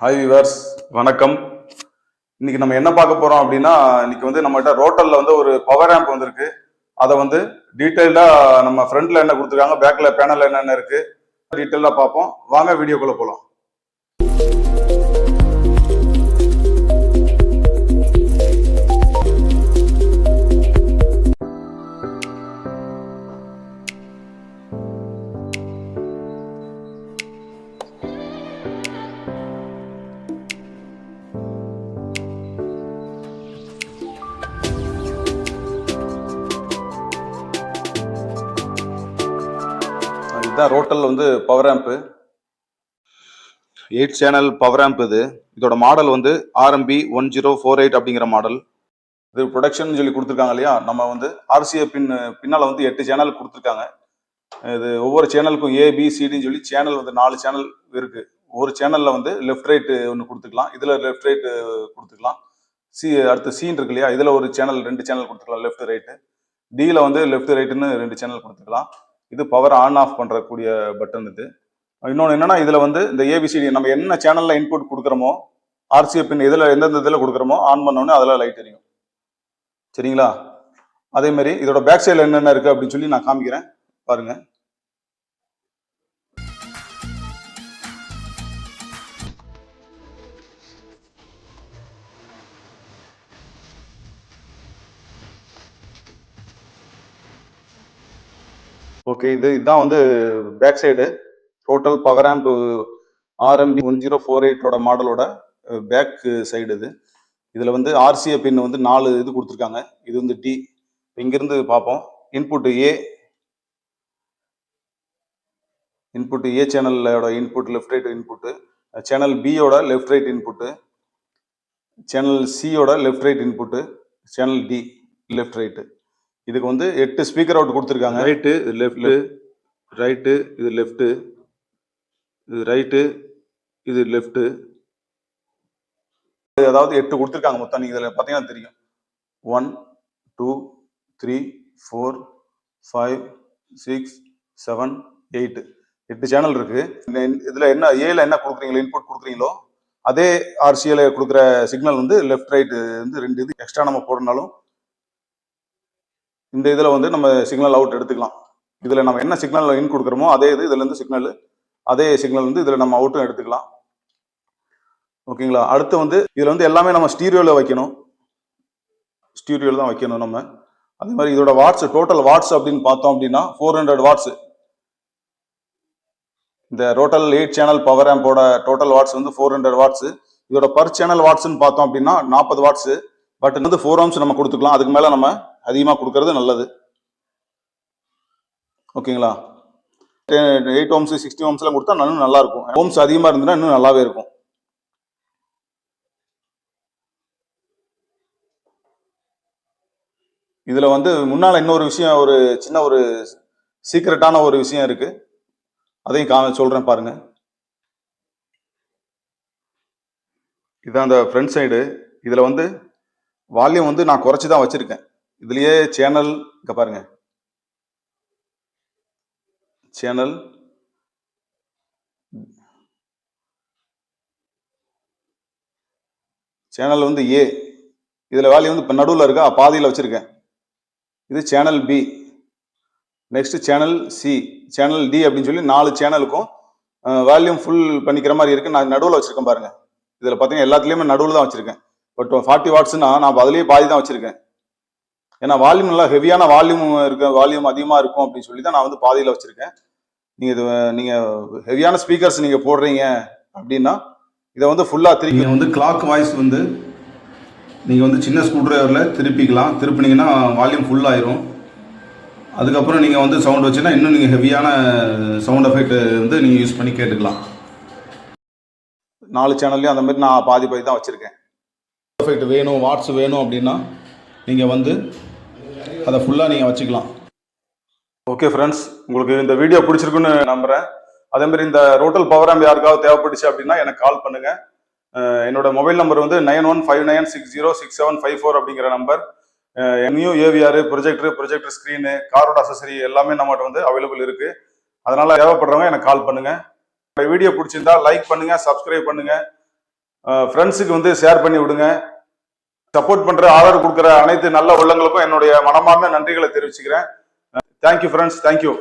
Hi viewers வணக்கம். இன்னைக்கு நம்ம என்ன பார்க்க போறோம் அப்படின்னா இன்னைக்கு வந்து நம்மகிட்ட ரோட்டல்ல வந்து ஒரு பவர் ஆம்ப் வந்திருக்கு. அதை வந்து டீட்டெயில்டா நம்ம ஃப்ரண்ட்ல என்ன கொடுத்துருக்காங்க பேக்ல பேனல்ல என்னென்ன இருக்கு டீட்டெயிலா பார்ப்போம். வாங்க வீடியோக்குள்ள போகலாம் இதான் ரோட்டல் வந்து power amp eight channel power amp இது. இதோட மாடல் வந்து RMP one zero four eight அப்படிங்கிற மாடல் இது ப்ரொடக்ஷன் சொல்லி கொடுத்துருக்காங்க இல்லையா? நம்ம வந்து ஆர்சிஏ பின் பின்னால் வந்து எட்டு சேனல் கொடுத்துருக்காங்க. இது ஒவ்வொரு சேனலுக்கும் ஏபிசிடின்னு சொல்லி சேனல் வந்து நாலு சேனல் இருக்கு. ஒரு சேனலில் வந்து லெஃப்ட் ரைட்டு ஒன்று கொடுத்துக்கலாம். இதில் லெஃப்ட் ரைட்டு கொடுத்துக்கலாம். சி அடுத்து சீன் இருக்கு இல்லையா? இதில் ஒரு சேனல் ரெண்டு சேனல் கொடுத்துக்கலாம் லெஃப்ட் ரைட்டு டியில் வந்து லெஃப்ட் ரைட்டுன்னு ரெண்டு சேனல் கொடுத்துக்கலாம். இது பவர் ஆன் ஆஃப் பண்ணுறக்கூடிய பட்டன் இது. இன்னொன்று என்னன்னா இதில் வந்து இந்த ஏபிசிடி நம்ம என்ன சேனலில் இன்புட் கொடுக்குறோமோ ஆர்சிஏ பின் எந்தெந்த இதில் கொடுக்குறோமோ ஆன் பண்ணோன்னே அதில் லைட் எரியும். சரிங்களா? அதே மாதிரி இதோட பேக் சைடில் என்னென்ன இருக்குது அப்படின்னு சொல்லி நான் காமிக்கிறேன். பாருங்கள் ஓகே இது இதுதான் வந்து back side total power amp R M P one zero four எயிட்டோட மாடலோட பேக் சைடு இது. இதில் வந்து ஆர்சிஏ பின் வந்து நாலு இது கொடுத்துருக்காங்க. இது வந்து டி இங்கிருந்து பார்ப்போம். இன்புட்டு ஏ இன்புட் ஏ சேனலோட input left right input channel பியோட லெஃப்ட் ரைட் இன்புட்டு சேனல் சியோட left right input channel D left right இதுக்கு வந்து எட்டு ஸ்பீக்கர் அவுட் கொடுத்துருக்காங்க. ரைட்டு இது லெஃப்ட்டு ரைட்டு இது லெஃப்ட்டு இது ரைட்டு இது லெஃப்ட்டு அதாவது எட்டு கொடுத்துருக்காங்க மொத்தம். நீங்கள் இதில் பார்த்தீங்கன்னா தெரியும். One two three four five six seven eight எட்டு சேனல் இருக்கு. இதில் என்ன ஏல என்ன கொடுக்குறீங்களோ இன்புட் கொடுக்குறீங்களோ அதே ஆர்சிஎல கொடுக்குற சிக்னல் வந்து லெஃப்ட் ரைட் வந்து ரெண்டு இது எக்ஸ்ட்ரா நம்ம போடுறனாலும் இந்த இதில் வந்து நம்ம சிக்னல் அவுட் எடுத்துக்கலாம். இதில் நம்ம என்ன சிக்னல் இன் கொடுக்குறோமோ அதே இது இதுலேருந்து சிக்னல் அதே சிக்னல் வந்து இதில் நம்ம அவுட்டும் எடுத்துக்கலாம். ஓகேங்களா? அடுத்து வந்து இதில் வந்து எல்லாமே நம்ம ஸ்டீரியோவில் வைக்கணும். ஸ்டீரியோவில் தான் வைக்கணும் நம்ம. அதே மாதிரி இதோட வாட்ஸ் டோட்டல் வாட்ஸ் அப்படின்னு பார்த்தோம் அப்படின்னா ஃபோர் ஹண்ட்ரட் வாட்ஸ் இந்த டோட்டல் எயிட் சேனல் பவர் ஆம்போட டோட்டல் வாட்ஸ் வந்து ஃபோர் ஹண்ட்ரட் வாட்ஸ் இதோட பர் சேனல் வாட்ஸ்னு பார்த்தோம் அப்படின்னா நாற்பது வாட்ஸ் பட் வந்து ஃபோர் ஓம்ஸ் நம்ம கொடுத்துக்கலாம். அதுக்கு மேலே நம்ம அதிகமாக கொடுக்கறது நல்லது. ஓகேங்களா? எயிட் ஓம்ஸ் சிக்ஸ்டி ஓம்ஸ்லாம் கொடுத்தா இன்னும் நல்லா இருக்கும். ஓம்ஸ் அதிகமாக இருந்ததுன்னா இன்னும் நல்லாவே இருக்கும். இதில் வந்து முன்னால் இன்னொரு விஷயம் ஒரு சின்ன ஒரு சீக்ரெட்டான ஒரு விஷயம் இருக்குது அதையும் கா சொல்கிறேன் பாருங்கள் இதான் அந்த ஃப்ரண்ட் சைடு இதில் வந்து வால்யூம் வந்து நான் குறைச்சி தான் வச்சுருக்கேன். இதுலயே சேனல் இங்க பாருங்க. சேனல். சேனல் வந்து ஏ. இதுல வேல்யூ வந்து இப்போ நடுவில் இருக்கா? பாதியில் வச்சிருக்கேன். இது channel B. Next channel C. Channel D அப்படின்னு சொல்லி நாலு சேனலுக்கும் வால்யூம் ஃபுல் பண்ணிக்கிற மாதிரி இருக்கு. நான் நடுவில் வச்சிருக்கேன் பாருங்க. இதில் பார்த்தீங்கன்னா எல்லாத்துலேயுமே நடுவில் தான் வச்சிருக்கேன். பட் ஃபார்ட்டி வாட்ஸ்னா நான் அதுலேயே பாதி தான் வச்சிருக்கேன். ஏன்னா வால்யூம் நல்லா ஹெவியான வால்யூம் இருக்க வால்யூம் அதிகமாக இருக்கும் அப்படின்னு சொல்லி தான் நான் வந்து பாதியில் வச்சிருக்கேன். நீங்கள் இது நீங்கள் ஹெவியான ஸ்பீக்கர்ஸ் நீங்கள் போடுறீங்க அப்படின்னா இதை வந்து ஃபுல்லாக திருப்பி வந்து கிளாக் வாய்ஸ் வந்து நீங்கள் வந்து சின்ன ஸ்க்ரூ ட்ரைவரில் திருப்பிக்கலாம். திருப்பினீங்கன்னா வால்யூம் ஃபுல் ஆயிரும். அதுக்கப்புறம் நீங்கள் வந்து சவுண்ட் வச்சுன்னா இன்னும் நீங்கள் ஹெவியான சவுண்ட் எஃபெக்ட் வந்து நீங்கள் யூஸ் பண்ணி கேட்டுக்கலாம். நாலு சேனல்லையும் அந்த மாதிரி நான் பாதி பாதி தான் வச்சுருக்கேன். எஃபெக்ட் வேணும் வாட்ஸ் வேணும் அப்படின்னா நீங்கள் வந்து அதை ஃபுல்லாக நீங்கள் வச்சுக்கலாம். ஓகே ஃப்ரெண்ட்ஸ் உங்களுக்கு இந்த வீடியோ பிடிச்சிருக்குன்னு நம்புகிறேன் அதேமாதிரி இந்த ரோட்டல் பவர் ஆம்ப் யாருக்காவது தேவைப்பட்டுச்சு அப்படின்னா எனக்கு கால் பண்ணுங்கள் என்னோடய என்னோட மொபைல் நம்பர் வந்து nine one five nine six zero six seven five four அப்படிங்கிற number new AVR projector projector screen காரோட அசசரி எல்லாமே நம்மகிட்ட வந்து அவைலபிள் இருக்குது அதனால் தேவைப்படுறவங்க எனக்கு கால் பண்ணுங்கள் வீடியோ பிடிச்சிருந்தா லைக் பண்ணுங்கள் சப்ஸ்கிரைப் பண்ணுங்கள் ஃப்ரெண்ட்ஸுக்கு வந்து ஷேர் பண்ணி விடுங்க. சப்போர்ட் பண்ற ஆதரவு கொடுக்குற அனைத்து நல்ல உள்ளங்களுக்கும் என்னுடைய மனமார்ந்த நன்றிகளை தெரிவிச்சுக்கிறேன். Thank you friends thank you